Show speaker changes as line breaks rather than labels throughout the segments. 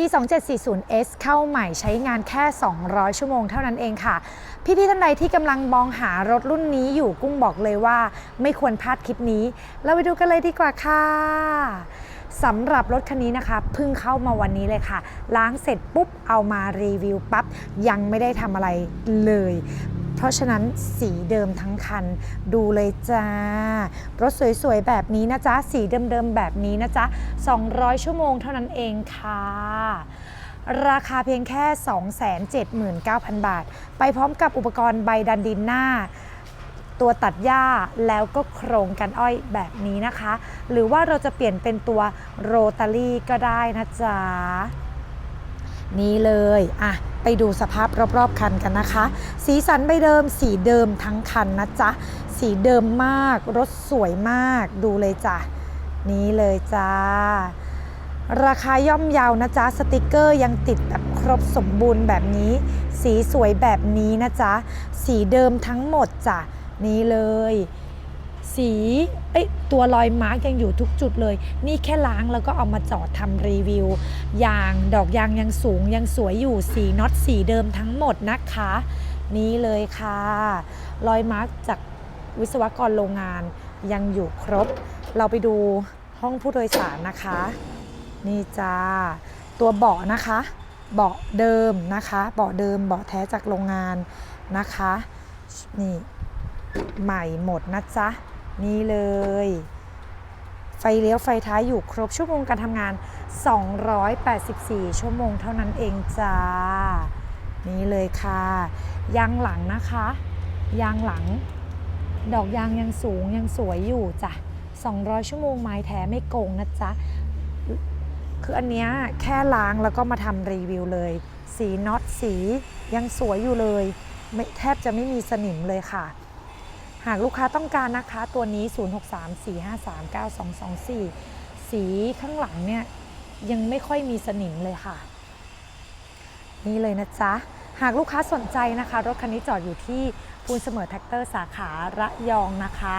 ปี 2740S เข้าใหม่ใช้งานแค่ 200 ชั่วโมงเท่านั้นเองค่ะ พี่ๆท่านใดที่กำลังมองหารถรุ่นนี้อยู่กุ้งบอกเลยว่า ไม่ควรพลาดคลิปนี้ เราไปดูกันเลยดีกว่าค่ะสำหรับรถคันนี้นะคะเพิ่งเข้ามาวันนี้เลยค่ะ ล้างเสร็จปุ๊บเอามารีวิวปั๊บยังไม่ได้ทำอะไรเลย เพราะฉะนั้นสีเดิมทั้งคัน ดูเลยจ้า รถสวยๆ แบบนี้นะจ๊ะ สีเดิมๆ แบบนี้นะจ๊ะ 200 ชั่วโมงเท่านั้นเองค่ะราคาเพียงแค่ 279,000 บาท ไปพร้อมกับอุปกรณ์ใบดันดินหน้า ตัวตัดหญ้าแล้วก็โครงกันอ้อยแบบนี้นะคะ หรือว่าเราจะเปลี่ยนเป็นตัวโรตารี่ก็ได้นะจ๊ะ นี่เลยอะไปดูสภาพรอบๆคันกันนะคะ สีสันใบเดิมสีเดิมทั้งคันนะจ๊ะ สีเดิมมาก รถสวยมากดูเลยจ้ะ นี่เลยจ้า ราคาย่อมเยาวนะจ๊ะ สติกเกอร์ยังติดแบบครบสมบูรณ์แบบนี้ สีสวยแบบนี้นะจ๊ะ สีเดิมทั้งหมดจ้ะ นี่เลย สีเอ้ยตัวรอยมาร์กยังอยู่ทุกจุดเลย นี่แค่ล้างแล้วก็เอามาจอดทำรีวิว ยางดอกยางยังสูงยังสวยอยู่สีน็อตสีเดิมทั้งหมดนะคะ นี่เลยค่ะ รอยมาร์กจากวิศวกรโรงงานยังอยู่ครบ เราไปดูห้องผู้โดยสารนะคะ นี่จ้าตัวเบาะนะคะ เบาะเดิมนะคะ เบาะเดิมเบาะแท้จากโรงงานนะคะ นี่ใหม่หมดนะจ๊ะ นี่เลย ไฟเลี้ยวไฟท้ายอยู่ครบชั่วโมงการทำงาน 284 ชั่วโมงเท่านั้นเองจ้า นี่เลยค่ะ ยางหลังนะคะ ยางหลัง ดอกยางยังสูงยังสวยอยู่จ้ะ 200 ชั่วโมงไม้แท้ไม่โกงนะจ๊ะคืออันเนี้ยแค่ล้างแล้วก็มาทำรีวิวเลย สีน็อตสียังสวยอยู่เลย ไม่แทบจะไม่มีสนิมเลยค่ะ หากลูกค้าต้องการนะคะตัวนี้ 0634539224 สีข้างหลังเนี่ยยังไม่ค่อยมีสนิมเลยค่ะ นี่เลยนะจ๊ะ หากลูกค้าสนใจนะคะ รถคันนี้จอดอยู่ที่ปูนเสมอแท็กเตอร์สาขาระยองนะคะ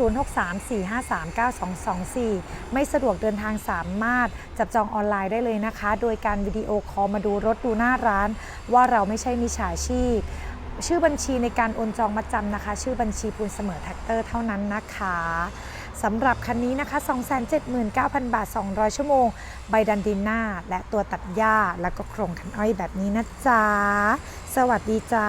0634539224 ไม่สะดวกเดินทางสามารถจับจองออนไลน์ได้เลยนะคะ โดยการวิดีโอคอลมาดูรถดูหน้าร้าน ว่าเราไม่ใช่มิจฉาชีพ ชื่อบัญชีในการโอนจองมาจำนะคะ ชื่อบัญชีปูนเสมอแท็กเตอร์เท่านั้นนะคะสำหรับคันนี้นะคะ 279,000 บาท 200 ชั่วโมง ใบดันดินหน้า และตัวตัดหญ้า แล้วก็โครงคันอ้อยแบบนี้นะจ๊ะ สวัสดีจ้า